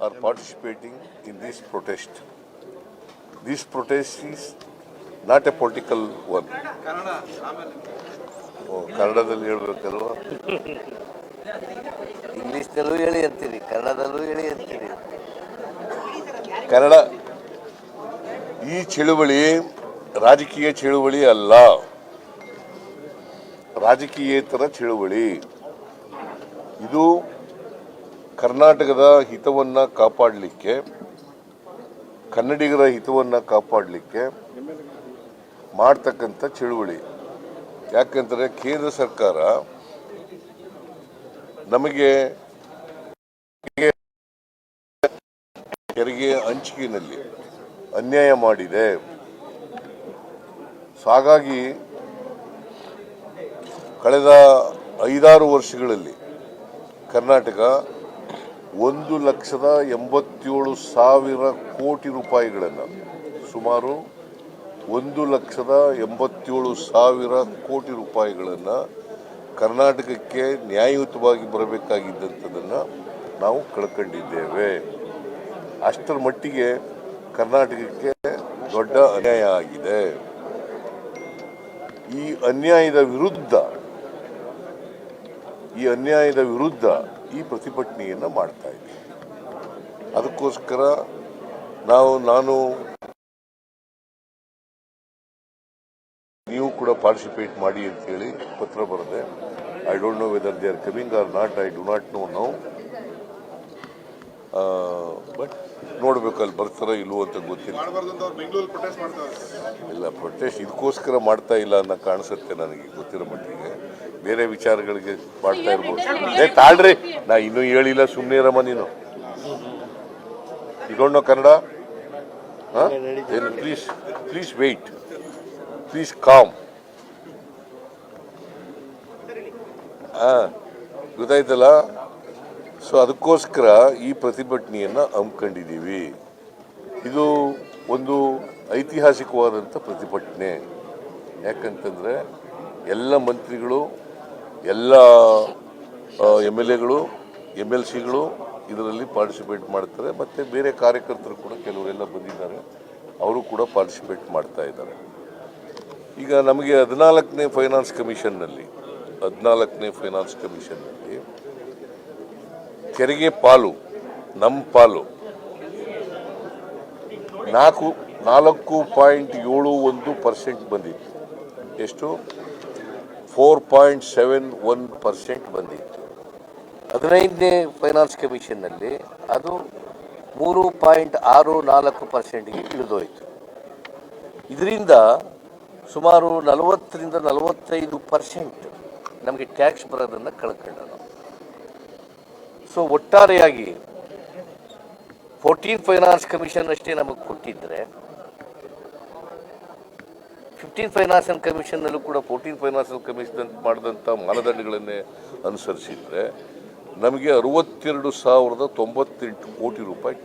are participating in this protest. This protest is not a political one. ಓ, ಕನ್ನಡದಲ್ಲಿ ಹೇಳ್ಬೇಕಲ್ವಾ ಇಂಗ್ಲಿಷ್ನಲ್ಲೂ ಹೇಳಿ ಅಂತೀರಿ ಕನ್ನಡದಲ್ಲೂ ಹೇಳಿ ಅಂತೀರಿ ಕನ್ನಡ ಈ ಚಳುವಳಿ ರಾಜಕೀಯ ಚಳುವಳಿ ಅಲ್ಲ ರಾಜಕೀಯೇತರ ಚಳುವಳಿ ಇದು ಕರ್ನಾಟಕದ ಹಿತವನ್ನ ಕಾಪಾಡಲಿಕ್ಕೆ, ಕನ್ನಡಿಗರ ಹಿತವನ್ನ ಕಾಪಾಡಲಿಕ್ಕೆ ಮಾಡ್ತಕ್ಕಂಥ ಚಳುವಳಿ. ಯಾಕಂದ್ರೆ ಕೇಂದ್ರ ಸರ್ಕಾರ ನಮಗೆ ತೆರಿಗೆ ಹಂಚಿಕೆಯಲ್ಲಿ ಅನ್ಯಾಯ ಮಾಡಿದೆ. ಹಾಗಾಗಿ ಕಳೆದ ಐದಾರು ವರ್ಷಗಳಲ್ಲಿ ಕರ್ನಾಟಕ ಒಂದು ಲಕ್ಷದ ಎಂಬತ್ತೇಳು ಸಾವಿರ ಕೋಟಿ ರೂಪಾಯಿಗಳನ್ನು, ಸುಮಾರು ಒಂದು ಲಕ್ಷದ ಎಂಬತ್ತೇಳು ಸಾವಿರ ಕೋಟಿ ರೂಪಾಯಿಗಳನ್ನು ಕರ್ನಾಟಕಕ್ಕೆ ನ್ಯಾಯಯುತವಾಗಿ ಬರಬೇಕಾಗಿದ್ದಂಥದ್ದನ್ನು ನಾವು ಕಳ್ಕೊಂಡಿದ್ದೇವೆ. ಅಷ್ಟರ ಮಟ್ಟಿಗೆ ಕರ್ನಾಟಕಕ್ಕೆ ದೊಡ್ಡ ಅನ್ಯಾಯ ಆಗಿದೆ. ಈ ಅನ್ಯಾಯದ ವಿರುದ್ಧ, ಈ ಅನ್ಯಾಯದ ವಿರುದ್ಧ ಈ ಪ್ರತಿಭಟನೆಯನ್ನು ಮಾಡ್ತಾ ಇದ್ದೀವಿ. ಅದಕ್ಕೋಸ್ಕರ ನಾವು ನಾನು ನೀವು ಕೂಡ ಪಾರ್ಟಿಸಿಪೇಟ್ ಮಾಡಿ ಅಂತೇಳಿ ಪತ್ರ ಬರೆದೆ I don't know whether they are coming or not I do not know now but ನೋಡ್ಬೇಕು ಅಲ್ಲಿ ಬರ್ತಾರ ಇಲ್ವೋ ಅಂತ ಗೊತ್ತಿಲ್ಲ. ಇಲ್ಲ ಪ್ರೊಟೆಸ್ಟ್ ಇದಕ್ಕೋಸ್ಕರ ಮಾಡ್ತಾ ಇಲ್ಲ ಅನ್ನೋ ಕಾಣಿಸುತ್ತೆ ನನಗೆ ಗೊತ್ತಿರೋ ಮಟ್ಟಿಗೆ. ಬೇರೆ ವಿಚಾರಗಳಿಗೆ ಮಾಡ್ತಾ ಇರ್ಬೋದು. ಏ ತಾಳ್ರಿ ನಾ ಇನ್ನೂ ಹೇಳಿಲ್ಲ ಸುಮ್ಮನೆ ಇರಮ್ಮ ನೀನು. ಇಗೊಂಡು Kannada. Please please wait please calm ಗೊತ್ತಾಯ್ತಲ್ಲ? ಸೊ ಅದಕ್ಕೋಸ್ಕರ ಈ ಪ್ರತಿಭಟನೆಯನ್ನು ಹಮ್ಮಿಕೊಂಡಿದ್ದೀವಿ. ಇದು ಒಂದು ಐತಿಹಾಸಿಕವಾದಂಥ ಪ್ರತಿಭಟನೆ. ಯಾಕಂತಂದರೆ ಎಲ್ಲ ಮಂತ್ರಿಗಳು ಎಲ್ಲ ಎಂ ಎಲ್ ಎಗಳು, ಎಂ ಎಲ್ ಸಿಗಳು ಇದರಲ್ಲಿ ಪಾರ್ಟಿಸಿಪೇಟ್ ಮಾಡ್ತಾರೆ. ಮತ್ತು ಬೇರೆ ಕಾರ್ಯಕರ್ತರು ಕೂಡ ಕೆಲವರೆಲ್ಲ ಬಂದಿದ್ದಾರೆ. ಅವರು ಕೂಡ ಪಾರ್ಟಿಸಿಪೇಟ್ ಮಾಡ್ತಾ ಇದ್ದಾರೆ. ಈಗ ನಮಗೆ ಹದಿನಾಲ್ಕನೇ ಫೈನಾನ್ಸ್ ಕಮಿಷನ್ನಲ್ಲಿ ಹದಿನಾಲ್ಕನೇ ಫೈನಾನ್ಸ್ ಕಮಿಷನ್ನಲ್ಲಿ ತೆರಿಗೆ ಪಾಲು ನಮ್ಮ ಪಾಲು ನಾಲ್ಕು ನಾಲ್ಕು ಪಾಯಿಂಟ್ ಏಳು ಒಂದು ಪರ್ಸೆಂಟ್ ಬಂದಿತ್ತು. ಎಷ್ಟು? Four point seven one percent ಬಂದಿತ್ತು. ಹದಿನೈದನೇ ಫೈನಾನ್ಸ್ ಕಮಿಷನ್ನಲ್ಲಿ ಅದು ಮೂರು ಪಾಯಿಂಟ್ ಆರು ನಾಲ್ಕು ಪರ್ಸೆಂಟ್ಗೆ ಇಳಿದೋಯಿತು. ಇದರಿಂದ ಸುಮಾರು ನಲವತ್ತರಿಂದ ನಲವತ್ತೈದು ಪರ್ಸೆಂಟ್ ನಮಗೆ ಟ್ಯಾಕ್ಸ್ ಬರೋದನ್ನು ಕಳ್ಕೊಂಡ ನಾವು. ಸೊ ಒಟ್ಟಾರೆಯಾಗಿ ಫೋರ್ಟೀನ್ ಫೈನಾನ್ಸ್ ಕಮಿಷನ್ ಅಷ್ಟೇ ನಮಗೆ ಕೊಟ್ಟಿದ್ದರೆ ಫಿಫ್ಟೀನ್ ಫೈನಾನ್ಸ್ ಕಮಿಷನ್ನಲ್ಲೂ ಕೂಡ ಫೋರ್ಟೀನ್ ಫೈನಾನ್ಸ್ ಕಮಿಷನ್ ಮಾಡಿದಂಥ ಮಾನದಂಡಗಳನ್ನೇ ಅನುಸರಿಸಿದರೆ ನಮಗೆ ಅರವತ್ತೆರಡು ಸಾವಿರದ ತೊಂಬತ್ತೆಂಟು ಕೋಟಿ ರೂಪಾಯಿ.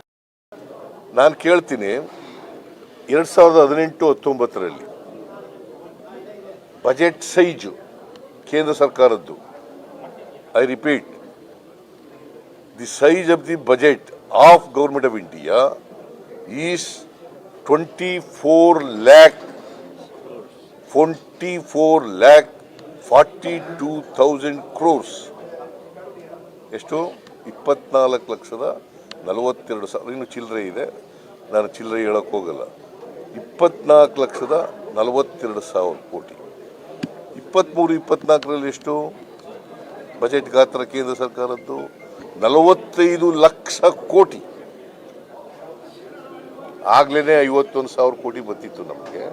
ನಾನು ಕೇಳ್ತೀನಿ, ಎರಡು ಸಾವಿರದ ಹದಿನೆಂಟು ಹತ್ತೊಂಬತ್ತರಲ್ಲಿ ಬಜೆಟ್ ಸೈಜು ಕೇಂದ್ರ ಸರ್ಕಾರದ್ದು, I repeat, the size of the budget of government of India is twenty four lakh four lakh forty two thousand crores ಎಷ್ಟು? ಇಪ್ಪತ್ನಾಲ್ಕು ಲಕ್ಷದ ನಲವತ್ತೆರಡು ಸಾವಿರ. ಇನ್ನು ಚಿಲ್ಲರೆ ಇದೆ. ನಾನು ಚಿಲ್ಲರೆ ಹೇಳಕ್ಕೆ ಹೋಗಲ್ಲ. ಇಪ್ಪತ್ನಾಲ್ಕು ಲಕ್ಷದ ನಲವತ್ತೆರಡು ಸಾವಿರ ಕೋಟಿ. ಇಪ್ಪತ್ತ್ಮೂರು ಇಪ್ಪತ್ನಾಲ್ಕರಲ್ಲಿ ಎಷ್ಟು? ಬಜೆಟ್ ಗಾತ್ರ ಕೇಂದ್ರ ಸರ್ಕಾರದ್ದು ನಲವತ್ತೈದು ಲಕ್ಷ ಕೋಟಿ. ಆಗ್ಲೇ ಐವತ್ತೊಂದು ಸಾವಿರ ಕೋಟಿ ಬಂದಿತ್ತು ನಮಗೆ.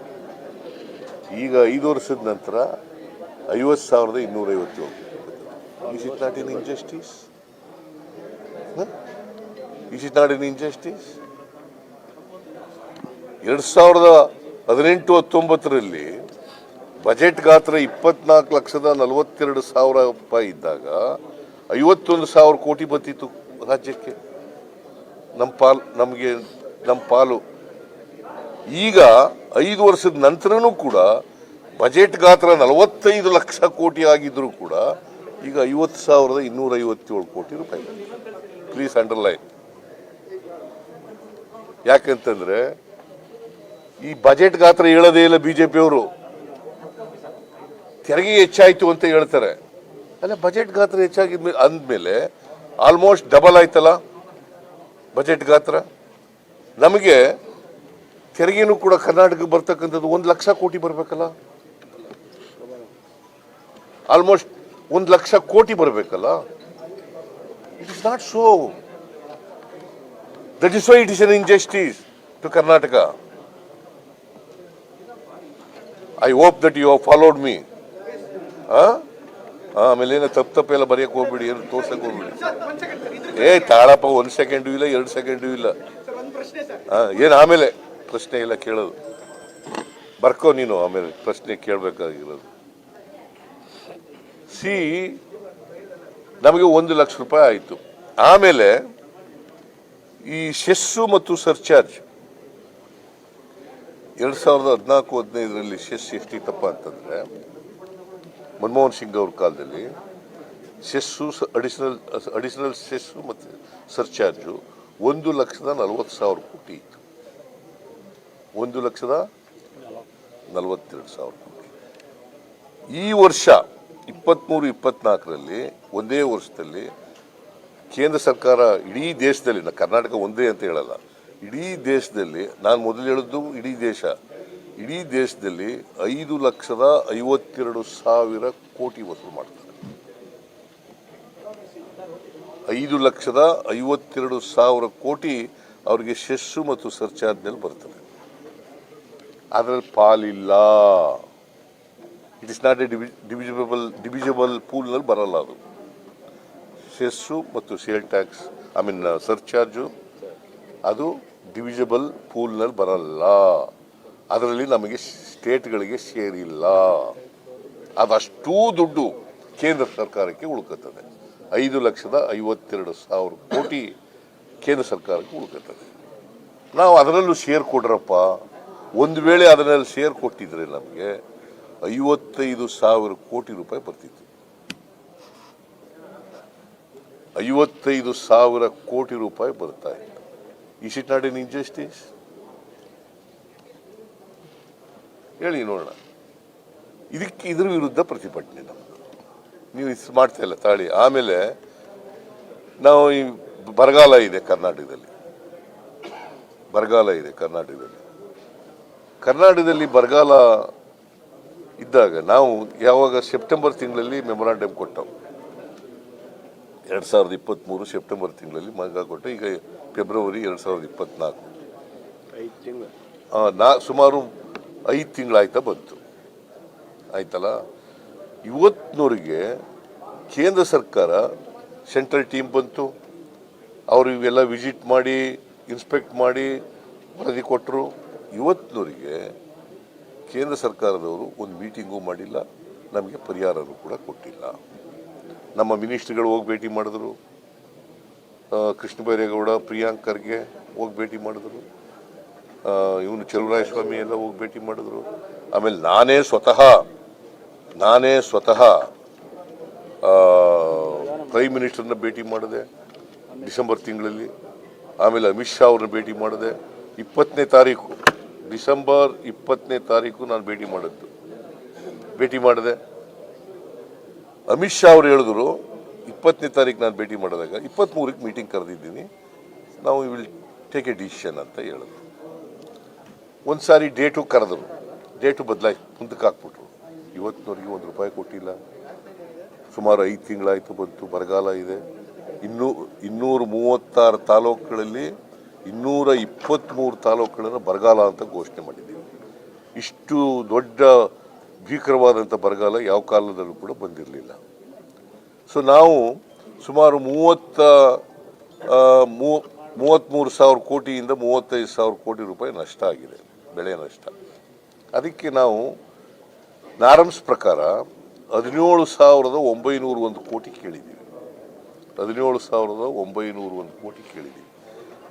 ಈಗ ಐದು ವರ್ಷದ ನಂತರ ಐವತ್ತು ಸಾವಿರದ ಇನ್ನೂರೈವತ್ತೇಳು is it not in injustice is it not in ಎರಡು ಸಾವಿರದ ಹದಿನೆಂಟು ಹತ್ತೊಂಬತ್ತರಲ್ಲಿ ಬಜೆಟ್ ಗಾತ್ರ ಇಪ್ಪತ್ನಾಲ್ಕು ಲಕ್ಷದ ನಲವತ್ತೆರಡು ಸಾವಿರ ರೂಪಾಯಿ ಇದ್ದಾಗ ಐವತ್ತೊಂದು ಸಾವಿರ ಕೋಟಿ ಬತ್ತಿತ್ತು ರಾಜ್ಯಕ್ಕೆ. ನಮ್ಮ ಪಾಲ್, ನಮಗೆ ನಮ್ಮ ಪಾಲು. ಈಗ ಐದು ವರ್ಷದ ನಂತರನೂ ಕೂಡ ಬಜೆಟ್ ಗಾತ್ರ ನಲವತ್ತೈದು ಲಕ್ಷ ಕೋಟಿ ಆಗಿದ್ರೂ ಕೂಡ ಈಗ ಐವತ್ತು ಸಾವಿರದ ಇನ್ನೂರ ಐವತ್ತೇಳು ಕೋಟಿ ರೂಪಾಯಿ. ಪ್ಲೀಸ್ ಅಂಡರ್ಲೈನ್ ಯಾಕಂತಂದ್ರೆ ಈ ಬಜೆಟ್ ಗಾತ್ರ ಹೇಳೋದೇ ಇಲ್ಲ ಬಿಜೆಪಿಯವರು. ತೆರಿಗೆ ಹೆಚ್ಚಾಯಿತು ಅಂತ ಹೇಳ್ತಾರೆ. ಅಲ್ಲ, ಬಜೆಟ್ ಗಾತ್ರ ಹೆಚ್ಚಾಗಿದ್ಮೇಲೆ ಅಂದ್ಮೇಲೆ ಆಲ್ಮೋಸ್ಟ್ ಡಬಲ್ ಆಯ್ತಲ್ಲ ಬಜೆಟ್ ಗಾತ್ರ? ನಮಗೆ ತೆರಿಗೆನೂ ಕೂಡ ಕರ್ನಾಟಕಕ್ಕೆ ಬರ್ತಕ್ಕಂಥದ್ದು ಒಂದು ಲಕ್ಷ ಕೋಟಿ ಬರಬೇಕಲ್ಲ? ಆಲ್ಮೋಸ್ಟ್ ಒಂದು ಲಕ್ಷ ಕೋಟಿ ಬರಬೇಕಲ್ಲ? It is not so that is why it is an injustice to Karnataka I hope that you have followed me ಆಮೇಲೆ ಏನೋ ತಪ್ಪು ತಪ್ಪೆಲ್ಲ ಬರೆಯಕ್ಕೆ ಹೋಗ್ಬಿಡಿ ಏನು ತೋರ್ಸಕ್ಕೆ ಹೋಗ್ಬಿಡಿ. ಏ ತಾಳಪ್ಪ ಒಂದು ಸೆಕೆಂಡು ಇಲ್ಲ ಎರಡು ಸೆಕೆಂಡು ಇಲ್ಲ. ಹಾಂ ಏನು ಆಮೇಲೆ? ಪ್ರಶ್ನೆ ಎಲ್ಲ ಕೇಳೋದು. ಬರ್ಕೋ ನೀನು, ಆಮೇಲೆ ಪ್ರಶ್ನೆ ಕೇಳಬೇಕಾಗಿರೋದು. ಸಿ, ನಮಗೆ ಒಂದು ಲಕ್ಷ ರೂಪಾಯಿ ಆಯಿತು. ಆಮೇಲೆ ಈ ಸೆಸ್ಸು ಮತ್ತು ಸರ್ಚಾರ್ಜ್. ಎರಡು ಸಾವಿರದ ಹದಿನಾಲ್ಕು, ಹದಿನೈದರಲ್ಲಿ ಸೆಸ್ ಎಷ್ಟಿತ್ತಪ್ಪ ಅಂತಂದರೆ, ಮನಮೋಹನ್ ಸಿಂಗ್ ಅವ್ರ ಕಾಲದಲ್ಲಿ ಸೆಸ್ಸು ಅಡಿಷನಲ್ ಅಡಿಷನಲ್ ಸೆಸ್ಸು ಮತ್ತು ಸರ್ಚಾರ್ಜು ಒಂದು ಲಕ್ಷದ ನಲವತ್ತು ಸಾವಿರ ಕೋಟಿ. ಇತ್ತು ಒಂದು ಲಕ್ಷದ ನಲವತ್ತೆರಡು ಸಾವಿರ ಕೋಟಿ. ಈ ವರ್ಷ ಇಪ್ಪತ್ತ್ಮೂರು ಇಪ್ಪತ್ನಾಲ್ಕರಲ್ಲಿ ಒಂದೇ ವರ್ಷದಲ್ಲಿ ಕೇಂದ್ರ ಸರ್ಕಾರ ಇಡೀ ದೇಶದಲ್ಲಿ, ನಾ ಕರ್ನಾಟಕ ಒಂದೇ ಅಂತ ಹೇಳಲ್ಲ, ಇಡೀ ದೇಶದಲ್ಲಿ, ನಾನು ಮೊದಲು ಹೇಳಿದ್ದು ಇಡೀ ದೇಶ, ಇಡೀ ದೇಶದಲ್ಲಿ ಐದು ಲಕ್ಷದ ಐವತ್ತೆರಡು ಸಾವಿರ ಕೋಟಿ ವಸೂಲು ಮಾಡ್ತಾರೆ. ಐದು ಲಕ್ಷದ ಐವತ್ತೆರಡು ಸಾವಿರ ಕೋಟಿ ಅವರಿಗೆ ಶಸ್ಸು ಮತ್ತು ಸರ್ಚಾರ್ಜ್ನಲ್ಲಿ ಬರ್ತದೆ. ಅದರಲ್ಲಿ ಪಾಲಿಲ್ಲ. It is not a divisible divisible ಪೂಲ್ನಲ್ಲಿ ಬರಲ್ಲ ಅದು. ಸೆಸ್ಸು ಮತ್ತು sale tax I mean surcharge ಅದು ಡಿವಿಜಿಬಲ್ ಪೂಲ್ನಲ್ಲಿ ಬರಲ್ಲ. ಅದರಲ್ಲಿ ನಮಗೆ ಸ್ಟೇಟ್ಗಳಿಗೆ ಸೇರಿಲ್ಲ. ಅದಷ್ಟೂ ದುಡ್ಡು ಕೇಂದ್ರ ಸರ್ಕಾರಕ್ಕೆ ಉಳ್ಕತ್ತದೆ. ಐದು ಲಕ್ಷದ ಐವತ್ತೆರಡು ಸಾವಿರ ಕೋಟಿ ಕೇಂದ್ರ ಸರ್ಕಾರಕ್ಕೆ ಉಳ್ಕತ್ತದೆ. ನಾವು ಅದರಲ್ಲೂ ಶೇರ್ ಕೊಡ್ರಪ್ಪ. ಒಂದು ವೇಳೆ ಅದರಲ್ಲಿ ಶೇರ್ ಕೊಟ್ಟಿದ್ರೆ ನಮಗೆ ಐವತ್ತೈದು ಸಾವಿರ ಕೋಟಿ ರೂಪಾಯಿ ಬರ್ತಿತ್ತು. ಐವತ್ತೈದು ಸಾವಿರ ಕೋಟಿ ರೂಪಾಯಿ ಬರ್ತಾ ಇತ್ತು ಈ ಇಟ್ ನಾಟ್ ಇನ್ ಹೇಳಿ ನೋಡೋಣ. ಇದಕ್ಕೆ ಇದ್ರ ವಿರುದ್ಧ ಪ್ರತಿಭಟನೆ ನಮ್ಮ ನೀವು ಇದು ಮಾಡ್ತಾ ಇಲ್ಲ, ತಾಳಿ. ಆಮೇಲೆ ನಾವು ಈ ಬರಗಾಲ ಇದೆ ಕರ್ನಾಟಕದಲ್ಲಿ. ಬರಗಾಲ ಇದೆ ಕರ್ನಾಟಕದಲ್ಲಿ. ಕರ್ನಾಟಕದಲ್ಲಿ ಬರಗಾಲ ಇದ್ದಾಗ ನಾವು ಯಾವಾಗ ಸೆಪ್ಟೆಂಬರ್ ತಿಂಗಳಲ್ಲಿ ಮೆಮೊರಾಂಡಮ್ ಕೊಟ್ಟವು. ಎರಡು ಸಾವಿರದ ಇಪ್ಪತ್ತ್ಮೂರು ಸೆಪ್ಟೆಂಬರ್ ತಿಂಗಳಲ್ಲಿ ಮಗ ಕೊಟ್ಟು ಈಗ ಫೆಬ್ರವರಿ ಎರಡು ಸಾವಿರದ ಇಪ್ಪತ್ನಾಲ್ಕು. ಆ, ನಾ ಸುಮಾರು ಐದು ತಿಂಗಳಾಯ್ತಾ ಬಂತು. ಆಯ್ತಲ್ಲ? ಇವತ್ತಿನವರಿಗೆ ಕೇಂದ್ರ ಸರ್ಕಾರ ಸೆಂಟ್ರಲ್ ಟೀಮ್ ಬಂತು. ಅವರು ಇವೆಲ್ಲ ವಿಸಿಟ್ ಮಾಡಿ ಇನ್ಸ್ಪೆಕ್ಟ್ ಮಾಡಿ ವರದಿ ಕೊಟ್ಟರು ಇವತ್ತಿನವರೆಗೆ ಕೇಂದ್ರ ಸರ್ಕಾರದವರು ಒಂದು ಮೀಟಿಂಗೂ ಮಾಡಿಲ್ಲ, ನಮಗೆ ಪರಿಹಾರನೂ ಕೂಡ ಕೊಟ್ಟಿಲ್ಲ. ನಮ್ಮ ಮಿನಿಸ್ಟ್ರಿಗಳು ಹೋಗಿ ಭೇಟಿ ಮಾಡಿದ್ರು. ಕೃಷ್ಣ ಬೈರೇಗೌಡ, ಪ್ರಿಯಾಂಕ್ ಖರ್ಗೆ ಹೋಗಿ ಭೇಟಿ ಮಾಡಿದ್ರು. ಇವನು ಚಲುವರಾಯಸ್ವಾಮಿ ಎಲ್ಲ ಹೋಗಿ ಭೇಟಿ ಮಾಡಿದ್ರು. ಆಮೇಲೆ ನಾನೇ ಸ್ವತಃ ನಾನೇ ಸ್ವತಃ ಪ್ರೈಮ್ ಮಿನಿಸ್ಟರ್ನ ಭೇಟಿ ಮಾಡಿದೆ ಡಿಸೆಂಬರ್ ತಿಂಗಳಲ್ಲಿ. ಆಮೇಲೆ ಅಮಿತ್ ಶಾ ಅವ್ರನ್ನ ಭೇಟಿ ಮಾಡಿದೆ. ಇಪ್ಪತ್ತನೇ ತಾರೀಕು ಡಿಸೆಂಬರ್ ಇಪ್ಪತ್ತನೇ ತಾರೀಕು ನಾನು ಭೇಟಿ ಮಾಡಿದ್ದು. ಭೇಟಿ ಮಾಡಿದೆ. ಅಮಿತ್ ಶಾ ಅವರು ಹೇಳಿದ್ರು, ಇಪ್ಪತ್ತನೇ ತಾರೀಕು ನಾನು ಭೇಟಿ ಮಾಡಿದಾಗ ಇಪ್ಪತ್ತ್ಮೂರಕ್ಕೆ ಮೀಟಿಂಗ್ ಕರೆದಿದ್ದೀನಿ, ನಾವು ವಿಲ್ ಟೇಕ್ ಎ ಡಿಸಿಷನ್ ಅಂತ ಹೇಳಿದ್ರು. ಒಂದು ಸಾರಿ ಡೇಟು ಕರೆದ್ರು. ಡೇಟು ಬದಲಾಯ್ತು ಮುಂದಕ್ಕೆ ಹಾಕ್ಬಿಟ್ರು. ಇವತ್ತಿನವರೆಗೆ ಒಂದು ರೂಪಾಯಿ ಕೊಟ್ಟಿಲ್ಲ. ಸುಮಾರು ಐದು ತಿಂಗಳಾಯಿತು ಬಂತು, ಬರಗಾಲ ಇದೆ. ಇನ್ನೂ, ಇನ್ನೂರು ಮೂವತ್ತಾರು ತಾಲೂಕುಗಳಲ್ಲಿ ಇನ್ನೂರ ಇಪ್ಪತ್ತ್ಮೂರು ತಾಲೂಕುಗಳನ್ನು ಬರಗಾಲ ಅಂತ ಘೋಷಣೆ ಮಾಡಿದ್ದೀವಿ. ಇಷ್ಟು ದೊಡ್ಡ ಭೀಕರವಾದಂಥ ಬರಗಾಲ ಯಾವ ಕಾಲದಲ್ಲೂ ಕೂಡ ಬಂದಿರಲಿಲ್ಲ. ಸೊ ನಾವು ಸುಮಾರು ಮೂವತ್ತ ಮೂ- ಮೂವತ್ತ್ಮೂರು ಸಾವಿರ ಕೋಟಿಯಿಂದ ಮೂವತ್ತೈದು ಸಾವಿರ ಕೋಟಿ ರೂಪಾಯಿ ನಷ್ಟ ಆಗಿದೆ, ಬೆಳೆ ನಷ್ಟ. ಅದಕ್ಕೆ ನಾವು ನಾರಮ್ಸ್ ಪ್ರಕಾರ ಹದಿನೇಳು ಸಾವಿರದ ಒಂಬೈನೂರ ಒಂದು ಕೋಟಿ ಕೇಳಿದ್ದೀವಿ. ಹದಿನೇಳು ಸಾವಿರದ ಒಂಬೈನೂರ ಒಂದು ಕೋಟಿ ಕೇಳಿದ್ದೀವಿ.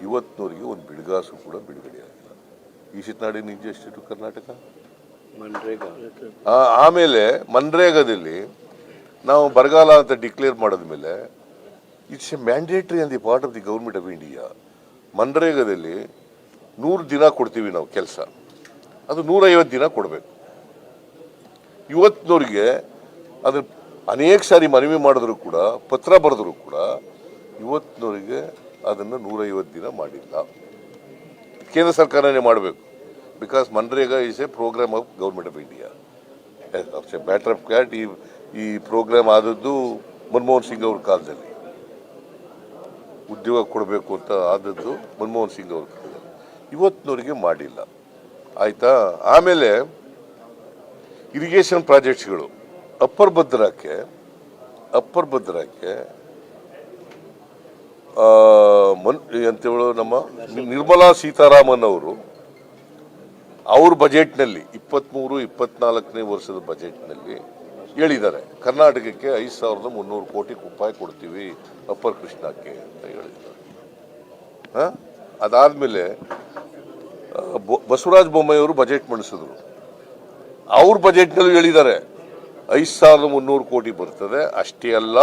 ಇವತ್ತಿನವರೆಗೆ ಒಂದು ಬಿಡುಗಾಸು ಕೂಡ ಬಿಡುಗಡೆ ಆಗಿಲ್ಲ. ಈ ಸಿಟ್ನಾಡಿ ನಿಜ ಟು ಕರ್ನಾಟಕ? ಮನ್ರೇಗಾ. ಆಮೇಲೆ ಮನ್ರೇಗಾದಲ್ಲಿ ನಾವು ಬರಗಾಲ ಅಂತ ಡಿಕ್ಲೇರ್ ಮಾಡಿದ ಮೇಲೆ it's a mandatory on the part of the government of India ಮನ್ರೇಗಾದಲ್ಲಿ ನೂರು ದಿನ ಕೊಡ್ತೀವಿ ನಾವು ಕೆಲಸ. ಅದು ನೂರೈವತ್ತು ದಿನ ಕೊಡಬೇಕು. ಇವತ್ತಿನವ್ರಿಗೆ ಅದನ್ನು ಅನೇಕ ಸಾರಿ ಮನವಿ ಮಾಡಿದ್ರು ಕೂಡ ಪತ್ರ ಬರೆದ್ರು ಕೂಡ ಇವತ್ತಿನವರಿಗೆ ಅದನ್ನು ನೂರೈವತ್ತು ದಿನ ಮಾಡಿಲ್ಲ. ಕೇಂದ್ರ ಸರ್ಕಾರನೇ ಮಾಡಬೇಕು. Because MNREGA is a program of government of India matter of fact ಈ ಈ ಪ್ರೋಗ್ರಾಮ್ ಆದದ್ದು ಮನಮೋಹನ್ ಸಿಂಗ್ ಅವ್ರ ಕಾಲದಲ್ಲಿ. ಉದ್ಯೋಗ ಕೊಡಬೇಕು ಅಂತ ಆದದ್ದು ಮನಮೋಹನ್ ಸಿಂಗ್ ಅವ್ರ ಕಾಲದಲ್ಲಿ. ಇವತ್ತಿನವರಿಗೆ ಮಾಡಿಲ್ಲ. ಆಯಿತಾ? ಆಮೇಲೆ ಇರಿಗೇಷನ್ ಪ್ರಾಜೆಕ್ಟ್ಸ್ಗಳು ಅಪ್ಪರ್ ಭದ್ರಾಕ್ಕೆ ಅಪ್ಪರ್ ಭದ್ರಾಕ್ಕೆ ಮನ್ ಅಂತೇಳು ನಮ್ಮ ನಿರ್ಮಲಾ ಸೀತಾರಾಮನ್ ಅವರು ಅವ್ರ ಬಜೆಟ್ನಲ್ಲಿ ಇಪ್ಪತ್ತ್ಮೂರು ಇಪ್ಪತ್ನಾಲ್ಕನೇ ವರ್ಷದ ಬಜೆಟ್ನಲ್ಲಿ ಹೇಳಿದ್ದಾರೆ, ಕರ್ನಾಟಕಕ್ಕೆ ಐದು ಸಾವಿರದ ಮುನ್ನೂರು ಕೋಟಿ ರೂಪಾಯಿ ಕೊಡ್ತೀವಿ ಅಪ್ಪರ್ ಕೃಷ್ಣಕ್ಕೆ ಅಂತ ಹೇಳಿದ್ದಾರೆ. ಹಾಂ? ಅದಾದಮೇಲೆ ಬಸವರಾಜ ಬೊಮ್ಮಾಯಿಯವರು ಬಜೆಟ್ ಮಂಡಿಸಿದ್ರು. ಅವ್ರ ಬಜೆಟ್ನಲ್ಲಿ ಹೇಳಿದ್ದಾರೆ, ಐದು ಸಾವಿರದ ಮುನ್ನೂರು ಕೋಟಿ ಬರ್ತದೆ, ಅಷ್ಟೇ ಅಲ್ಲ,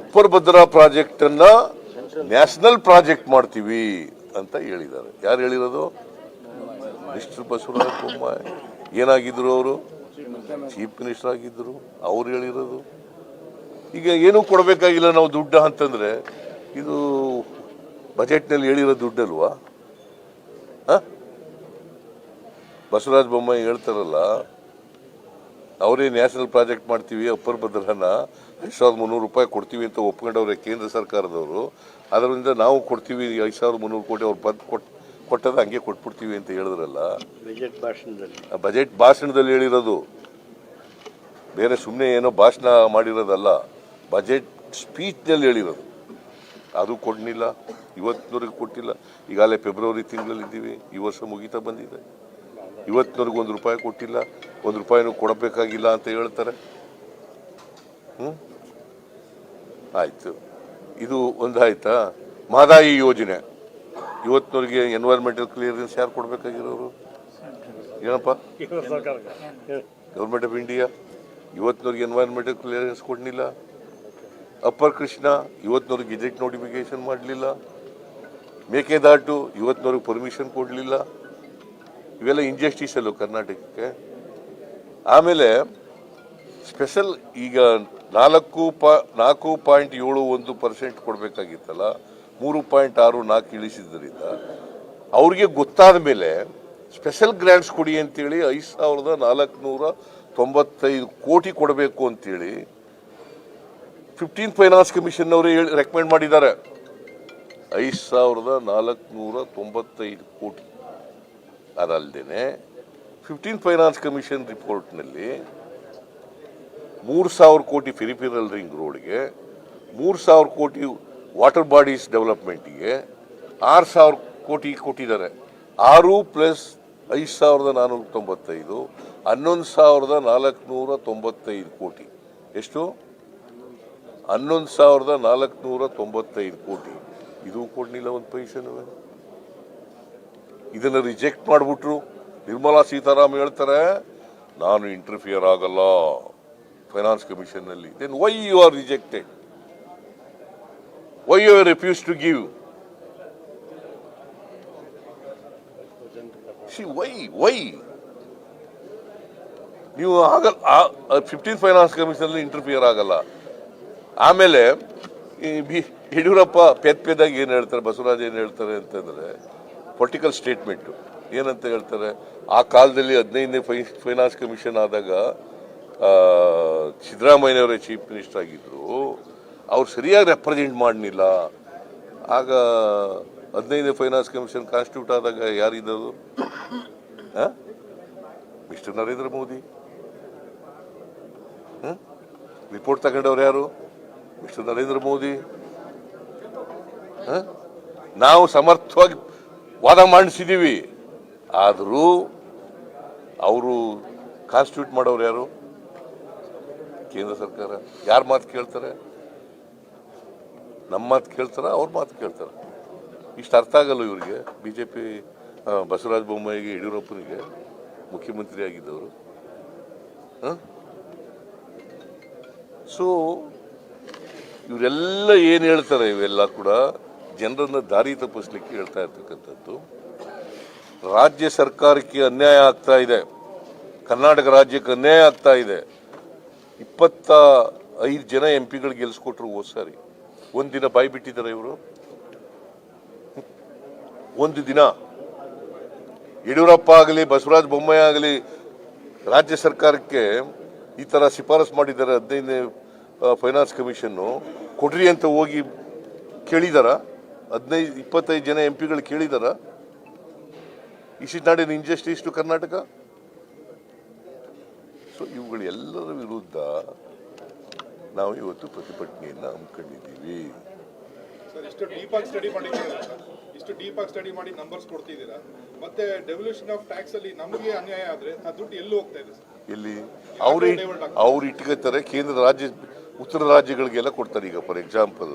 ಅಪ್ಪರ್ ಭದ್ರಾ ಪ್ರಾಜೆಕ್ಟನ್ನು ನ್ಯಾಷನಲ್ ಪ್ರಾಜೆಕ್ಟ್ ಮಾಡ್ತೀವಿ ಅಂತ ಹೇಳಿದ್ದಾರೆ. ಯಾರು ಹೇಳಿರೋದು? ಮಿಸ್ಟರ್ ಬಸವರಾಜ ಬೊಮ್ಮಾಯಿ. ಏನಾಗಿದ್ರು ಅವರು? ಚೀಫ್ ಮಿನಿಸ್ಟರ್ ಆಗಿದ್ರು. ಅವ್ರು ಹೇಳಿರೋದು. ಈಗ ಏನೂ ಕೊಡಬೇಕಾಗಿಲ್ಲ ನಾವು ದುಡ್ಡು ಅಂತಂದ್ರೆ, ಇದು ಬಜೆಟ್ನಲ್ಲಿ ಹೇಳಿರೋ ದುಡ್ಡಲ್ವಾ? ಬಸವರಾಜ ಬೊಮ್ಮಾಯಿ ಹೇಳ್ತಾರಲ್ಲ, ಅವರೇ ನ್ಯಾಷನಲ್ ಪ್ರಾಜೆಕ್ಟ್ ಮಾಡ್ತೀವಿ, ಅಪ್ಪರ್ ಭದ್ರನ ಐದು ಸಾವಿರದ ಮುನ್ನೂರು ರೂಪಾಯಿ ಕೊಡ್ತೀವಿ ಅಂತ ಒಪ್ಕೊಂಡವ್ರೆ ಕೇಂದ್ರ ಸರ್ಕಾರದವರು. ಅದರಿಂದ ನಾವು ಕೊಡ್ತೀವಿ ಐದು ಸಾವಿರದ ಮುನ್ನೂರು ಕೋಟಿ ಅವ್ರು ಬಂದು ಕೊಟ್ ಕೊಟ್ಟದ್ದು ಹಂಗೆ ಕೊಟ್ಬಿಡ್ತೀವಿ ಅಂತ ಹೇಳಿದ್ರಲ್ಲ. ಬಜೆಟ್ ಭಾಷಣದಲ್ಲಿ. ಬಜೆಟ್ ಭಾಷಣದಲ್ಲಿ ಹೇಳಿರೋದು. ಬೇರೆ ಸುಮ್ಮನೆ ಏನೋ ಭಾಷಣ ಮಾಡಿರೋದಲ್ಲ ಬಜೆಟ್ ಸ್ಪೀಚ್ನಲ್ಲಿ ಹೇಳಿರೋದು. ಅದು ಕೊಡಲಿಲ್ಲ ಇವತ್ತಿನವರೆಗೆ ಕೊಟ್ಟಿಲ್ಲ. ಈಗಾಗಲೇ ಫೆಬ್ರವರಿ ತಿಂಗಳಲ್ಲಿದ್ದೀವಿ ಈ ವರ್ಷ ಮುಗಿತಾ ಬಂದಿದೆ. ಇವತ್ತಿನವರೆಗೂ ಒಂದು ರೂಪಾಯಿ ಕೊಟ್ಟಿಲ್ಲ ಒಂದು ರೂಪಾಯಿನೂ ಕೊಡಬೇಕಾಗಿಲ್ಲ ಅಂತ ಹೇಳ್ತಾರೆ. ಹ್ಞೂ ಆಯಿತು. ಇದು ಒಂದಾಯ್ತಾ? ಮಹದಾಯಿ ಯೋಜನೆ. ಇವತ್ತವರಿಗೆ ಎನ್ವೈರ್ಮೆಂಟಲ್ ಕ್ಲಿಯರೆನ್ಸ್ ಯಾರು ಕೊಡಬೇಕಾಗಿರೋರು? ಏನಪ್ಪ? ಗೌರ್ಮೆಂಟ್ ಆಫ್ ಇಂಡಿಯಾ ಇವತ್ತಿನವ್ರಿಗೆ ಎನ್ವೈರ್ಮೆಂಟಲ್ ಕ್ಲಿಯರೆನ್ಸ್ ಕೊಡಲಿಲ್ಲ. ಅಪ್ಪರ್ ಕೃಷ್ಣ ಇವತ್ತಿನವ್ರಿಗೆ ಗೆಜೆಟ್ ನೋಟಿಫಿಕೇಶನ್ ಮಾಡಲಿಲ್ಲ. ಮೇಕೆದಾಟು ಇವತ್ತಿನವ್ರಿಗೆ ಪರ್ಮಿಷನ್ ಕೊಡಲಿಲ್ಲ. ಇವೆಲ್ಲ ಇಂಜಸ್ಟಿಸ್ ಕರ್ನಾಟಕಕ್ಕೆ? ಆಮೇಲೆ ಸ್ಪೆಷಲ್ ಈಗ ನಾಲ್ಕು ಪಾ, ನಾಲ್ಕು ಪಾಯಿಂಟ್ ಏಳು ಒಂದು ಪರ್ಸೆಂಟ್ ಕೊಡಬೇಕಾಗಿತ್ತಲ್ಲ, ಮೂರು ಪಾಯಿಂಟ್ ಆರು ನಾಲ್ಕು ಇಳಿಸಿದ್ದರಿಂದ ಅವ್ರಿಗೆ ಗೊತ್ತಾದ ಮೇಲೆ ಸ್ಪೆಷಲ್ ಗ್ರ್ಯಾಂಟ್ಸ್ ಕೊಡಿ ಅಂತೇಳಿ ಐದು ಸಾವಿರದ ನಾಲ್ಕುನೂರ ತೊಂಬತ್ತೈದು ಕೋಟಿ ಕೊಡಬೇಕು ಅಂತೇಳಿ ಫಿಫ್ಟೀನ್ ಫೈನಾನ್ಸ್ ಕಮಿಷನ್ ಅವರು ಹೇಳಿ ರೆಕಮೆಂಡ್ ಮಾಡಿದ್ದಾರೆ. ಐದು ಸಾವಿರದ ನಾಲ್ಕುನೂರ ತೊಂಬತ್ತೈದು ಕೋಟಿ. ಅದಲ್ಲದೆ ಫಿಫ್ಟೀನ್ ಫೈನಾನ್ಸ್ ಕಮಿಷನ್ ರಿಪೋರ್ಟ್ನಲ್ಲಿ ಮೂರು ಸಾವಿರ ಕೋಟಿ ಫಿರಿಪಿರಲ್ ರಿಂಗ್ ರೋಡ್ಗೆ, ಮೂರು ಸಾವಿರ ಕೋಟಿ ವಾಟರ್ ಬಾಡೀಸ್ ಡೆವಲಪ್ಮೆಂಟಿಗೆ, ಆರು ಸಾವಿರ ಕೋಟಿ ಕೊಟ್ಟಿದ್ದಾರೆ. ಆರು ಪ್ಲಸ್ ಐದು ಸಾವಿರದ ನಾನ್ನೂರ ತೊಂಬತ್ತೈದು, ಹನ್ನೊಂದು ಸಾವಿರದ ನಾಲ್ಕುನೂರ ತೊಂಬತ್ತೈದು ಕೋಟಿ. ಎಷ್ಟು? ಹನ್ನೊಂದು ಸಾವಿರದ ನಾಲ್ಕುನೂರ ತೊಂಬತ್ತೈದು ಕೋಟಿ. ಇದು ಕೊಡಲಿಲ್ಲ ಒಂದು ಪೈಸೆನೂ ಇದನ್ನು ರಿಜೆಕ್ಟ್ ಮಾಡಿಬಿಟ್ರು. ನಿರ್ಮಲಾ ಸೀತಾರಾಮ್ ಹೇಳ್ತಾರೆ, ನಾನು ಇಂಟರ್ಫಿಯರ್ ಆಗಲ್ಲ. Finance ಕಮಿಷನ್ನಲ್ಲಿ. Then why you are rejected why you refuse to give see why why ನೀವು ಆಗಲ್ಲ ಫಿಫ್ಟೀನ್ ಫೈನಾನ್ಸ್ ಕಮಿಷನಲ್ಲಿ ಇಂಟರ್ಫಿಯರ್ ಆಗಲ್ಲ. ಆಮೇಲೆ ಯಡಿಯೂರಪ್ಪ ಪೆದ್ ಪೆದ್ದಾಗಿ ಏನು ಹೇಳ್ತಾರೆ, ಬಸವರಾಜ್ ಏನು ಹೇಳ್ತಾರೆ ಅಂತಂದ್ರೆ ಪೊಲಿಟಿಕಲ್ ಸ್ಟೇಟ್ಮೆಂಟು ಏನಂತ ಹೇಳ್ತಾರೆ, ಆ ಕಾಲದಲ್ಲಿ ಹದಿನೈದನೇ ಫೈ ಫೈನಾನ್ಸ್ ಕಮಿಷನ್ ಆದಾಗ ಸಿದ್ದರಾಮಯ್ಯನವರೇ ಚೀಫ್ ಮಿನಿಸ್ಟರ್ ಆಗಿದ್ರು, ಅವ್ರು ಸರಿಯಾಗಿ ರೆಪ್ರೆಸೆಂಟ್ ಮಾಡಲಿಲ್ಲ. ಆಗ ಹದಿನೈದನೇ ಫೈನಾನ್ಸ್ ಕಮಿಷನ್ ಕಾನ್ಸ್ಟಿಟ್ಯೂಟ್ ಆದಾಗ ಯಾರಿದ್ದದು? ಮಿಸ್ಟರ್ ನರೇಂದ್ರ ಮೋದಿ. ರಿಪೋರ್ಟ್ ತಗೊಂಡವ್ರು ಯಾರು? ಮಿಸ್ಟರ್ ನರೇಂದ್ರ ಮೋದಿ. ನಾವು ಸಮರ್ಥವಾಗಿ ವಾದ ಮಾಡಿಸಿದ್ದೀವಿ ಆದರೂ, ಅವರು ಕಾನ್ಸ್ಟಿಟ್ಯೂಟ್ ಮಾಡೋರು ಯಾರು? ಕೇಂದ್ರ ಸರ್ಕಾರ ಯಾರ ಮಾತು ಕೇಳ್ತಾರೆ? ನಮ್ಮ ಮಾತು ಕೇಳ್ತಾರೆ? ಅವ್ರ ಮಾತು ಕೇಳ್ತಾರೆ? ಇಷ್ಟು ಅರ್ಥ ಆಗಲ್ಲ ಇವರಿಗೆ. ಬಿ ಜೆ ಪಿ ಬಸವರಾಜ ಬೊಮ್ಮಾಯಿಗೆ ಯಡಿಯೂರಪ್ಪನಿಗೆ ಮುಖ್ಯಮಂತ್ರಿ ಆಗಿದ್ದವರು. ಸೊ ಇವರೆಲ್ಲ ಏನು ಹೇಳ್ತಾರೆ ಇವೆಲ್ಲ ಕೂಡ ಜನರನ್ನ ದಾರಿ ತಪ್ಪಿಸ್ಲಿಕ್ಕೆ ಹೇಳ್ತಾ ಇರ್ತಕ್ಕಂಥದ್ದು. ರಾಜ್ಯ ಸರ್ಕಾರಕ್ಕೆ ಅನ್ಯಾಯ ಆಗ್ತಾ ಇದೆ. ಕರ್ನಾಟಕ ರಾಜ್ಯಕ್ಕೆ ಅನ್ಯಾಯ ಆಗ್ತಾ ಇದೆ. ಇಪ್ಪತ್ತ ಐದು ಜನ ಎಂ ಪಿಗಳು ಗೆಲ್ಸ್ಕೊಟ್ರು ಹೋದ್ ಸಾರಿ ಒಂದಿನ ದಿನ ಬಾಯಿ ಬಿಟ್ಟಿದ್ದಾರೆ ಇವರು. ಒಂದು ದಿನ. ಯಡಿಯೂರಪ್ಪ ಆಗಲಿ, ಬಸವರಾಜ ಬೊಮ್ಮಾಯಿ ಆಗಲಿ, ರಾಜ್ಯ ಸರ್ಕಾರಕ್ಕೆ ಈ ತರ ಶಿಫಾರಸ್ ಮಾಡಿದ್ದಾರೆ ಹದಿನೈದನೇ ಫೈನಾನ್ಸ್ ಕಮಿಷನ್ನು. ಕೊಡ್ರಿ ಅಂತ ಹೋಗಿ ಕೇಳಿದಾರ. ಹದಿನೈದು, ಇಪ್ಪತ್ತೈದು ಜನ ಎಂ ಪಿಗಳು ಕೇಳಿದಾರ ಇಸ್ ನಾಡಿನ ನಾಟ್ ಇಷ್ಟು ಕರ್ನಾಟಕ ಸೊ ಇವುಗಳೆಲ್ಲರ ವಿರುದ್ಧ ನಾವು ಇವತ್ತು ಪ್ರತಿಭಟನೆಯನ್ನು ಹಮ್ಮಿಕೊಂಡಿದ್ದೀವಿ. ಸರ್ ಇಷ್ಟು ಡೀಪಾಗಿ ಸ್ಟಡಿ ಮಾಡಿದ್ದೀರಾ? ಇಷ್ಟು ಡೀಪ್ ಸ್ಟಡಿ ಮಾಡಿ ನಂಬರ್ಸ್ ಕೊಡ್ತಿದ್ದೀರಾ? ಮತ್ತೆ ಡೆವಲ್ಯೂಷನ್ ಆಫ್ ಟ್ಯಾಕ್ಸ್ ಅಲ್ಲಿ ನಮಗೆ ಅನ್ಯಾಯ ಆದ್ರೆ ಆ ದುಡ್ಡು ಎಲ್ಲಿ ಹೋಗ್ತಾ ಇದೆ ಸರ್? ಎಲ್ಲಿ? ಅವ್ರು ಅವ್ರು ಇಟ್ಕೋತಾರೆ ಕೇಂದ್ರ ರಾಜ್ಯ ಉತ್ತರ ರಾಜ್ಯಗಳಿಗೆಲ್ಲ ಕೊಡ್ತಾರೆ ಈಗ. ಫಾರ್ ಎಕ್ಸಾಂಪಲ್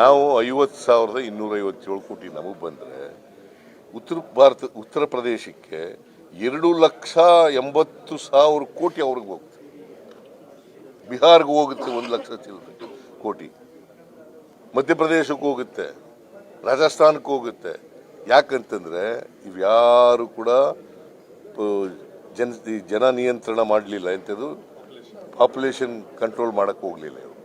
ನಾವು ಐವತ್ತು ಸಾವಿರದ ಇನ್ನೂರ ಐವತ್ತೇಳು ಕೋಟಿ ನಮಗೆ ಬಂದರೆ ಉತ್ತರ ಭಾರತ ಉತ್ತರ ಪ್ರದೇಶಕ್ಕೆ ಎರಡು ಲಕ್ಷ ಎಂಬತ್ತು ಸಾವಿರ ಕೋಟಿ ಅವ್ರಿಗೆ ಹೋಗುತ್ತೆ. ಬಿಹಾರ್ಗೆ ಹೋಗುತ್ತೆ ಒಂದು ಲಕ್ಷ ಚಿಲ್ಲರೆ ಕೋಟಿ. ಮಧ್ಯಪ್ರದೇಶಕ್ಕೆ ಹೋಗುತ್ತೆ. ರಾಜಸ್ಥಾನಕ್ಕೆ ಹೋಗುತ್ತೆ. ಯಾಕಂತಂದ್ರೆ ಇವ್ಯಾರು ಕೂಡ ಜನ ಜನ ನಿಯಂತ್ರಣ ಮಾಡಲಿಲ್ಲ. ಎಂಥದ್ದು? ಪಾಪ್ಯುಲೇಷನ್ ಕಂಟ್ರೋಲ್ ಮಾಡಕ್ಕೆ ಹೋಗಲಿಲ್ಲ ಇವರು.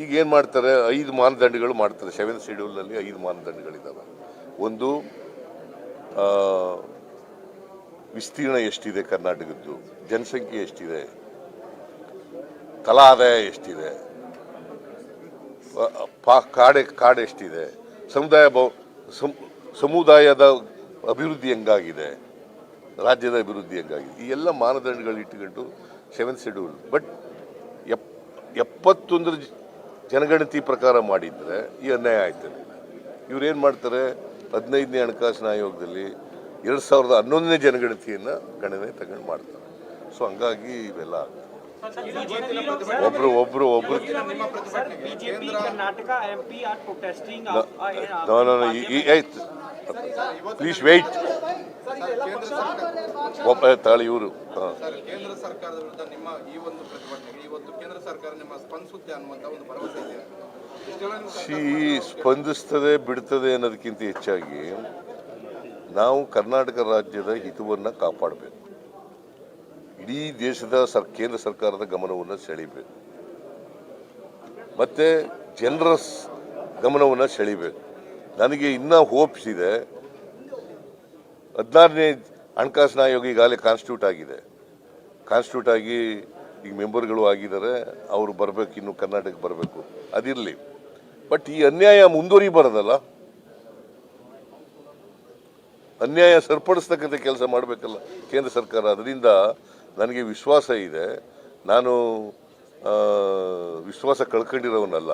ಈಗ ಏನು ಮಾಡ್ತಾರೆ? ಐದು ಮಾನದಂಡಗಳು ಮಾಡ್ತಾರೆ. ಸೆವೆನ್ ಶೆಡ್ಯೂಲ್ನಲ್ಲಿ ಐದು ಮಾನದಂಡಗಳಿದ್ದಾವೆ ಒಂದು ವಿಸ್ತೀರ್ಣ ಎಷ್ಟಿದೆ ಕರ್ನಾಟಕದ್ದು? ಜನಸಂಖ್ಯೆ ಎಷ್ಟಿದೆ? ಕಲಾ ಆದಾಯ ಎಷ್ಟಿದೆ ಪ- ಕಾಡೆ, ಕಾಡು ಎಷ್ಟಿದೆ? ಸಮುದಾಯ ಸಮುದಾಯದ ಅಭಿವೃದ್ಧಿ ಹೆಂಗಾಗಿದೆ? ರಾಜ್ಯದ ಅಭಿವೃದ್ಧಿ ಹೆಂಗಾಗಿದೆ? ಈ ಎಲ್ಲ ಮಾನದಂಡಗಳು ಇಟ್ಟುಕೊಂಡು ಸೆವೆಂತ್ ಶೆಡ್ಯೂಲ್ ಬಟ್ ಎಪ್, ಎಪ್ಪತ್ತೊಂದರ ಜನಗಣತಿ ಪ್ರಕಾರ ಮಾಡಿದ್ರೆ ಈ ಅನ್ಯಾಯ ಆಯ್ತದೆ. ಏನು ಮಾಡ್ತಾರೆ? ಹದಿನೈದನೇ ಹಣಕಾಸಿನ ಆಯೋಗದಲ್ಲಿ ಎರಡು ಸಾವಿರದ ಹನ್ನೊಂದನೇ ಜನಗಣತಿಯನ್ನು ಗಣನೆ ತಗೊಂಡು ಮಾಡ್ತಾರೆ. ಸೊ ಹಂಗಾಗಿ ಇವೆಲ್ಲ ಒಬ್ರು ಒಬ್ರು ಒಬ್ರು BJP Karnataka MP are protesting no no ಆಯ್ತು ಪ್ಲೀಸ್ ವೆಯ್ಟ್ ಒಬ್ಬ ತಾಳಿ ಇವರು. ಕೇಂದ್ರ ಸರ್ಕಾರದ ವಿರುದ್ಧ ನಿಮ್ಮ ಈ ಒಂದು ಪ್ರತಿಭಟನೆಗೆ ಇವತ್ತು ಕೇಂದ್ರ ಸರ್ಕಾರ ನಿಮ್ಮ ಸ್ಪಂದಿಸುತ್ತೆ ಅನ್ನುವಂತ ಒಂದು ಭರವಸೆ ಇದೆ? ಸ್ಪಂದಿಸ್ತದೆ ಬಿಡ್ತದೆ ಅನ್ನೋದಕ್ಕಿಂತ ಹೆಚ್ಚಾಗಿ ನಾವು ಕರ್ನಾಟಕ ರಾಜ್ಯದ ಹಿತವನ್ನು ಕಾಪಾಡಬೇಕು. ಇಡೀ ದೇಶದ ಸರ್, ಕೇಂದ್ರ ಸರ್ಕಾರದ ಗಮನವನ್ನು ಸೆಳೀಬೇಕು. ಮತ್ತೆ ಜನರ ಗಮನವನ್ನು ಸೆಳೀಬೇಕು. ನನಗೆ ಇನ್ನೂ ಹೋಪ್ಸ್ ಇದೆ. ಹದಿನಾರನೇ ಹಣಕಾಸಿನ ಆಯೋಗ ಈಗಾಗಲೇ ಕಾನ್ಸ್ಟಿಟ್ಯೂಟ್ ಆಗಿದೆ. ಕಾನ್ಸ್ಟಿಟ್ಯೂಟ್ ಆಗಿ ಈಗ ಮೆಂಬರ್ಗಳು ಆಗಿದ್ದಾರೆ. ಅವರು ಬರಬೇಕು, ಇನ್ನು ಕರ್ನಾಟಕಕ್ಕೆ ಬರಬೇಕು. ಅದಿರಲಿ. ಬಟ್ ಈ ಅನ್ಯಾಯ ಮುಂದುವರಿಬಾರದಲ್ಲ. ಅನ್ಯಾಯ ಸರಿಪಡಿಸ್ತಕ್ಕಂಥ ಕೆಲಸ ಮಾಡಬೇಕಲ್ಲ ಕೇಂದ್ರ ಸರ್ಕಾರ. ಅದರಿಂದ ನನಗೆ ವಿಶ್ವಾಸ ಇದೆ. ನಾನು ವಿಶ್ವಾಸ ಕಳ್ಕೊಂಡಿರೋವನ್ನಲ್ಲ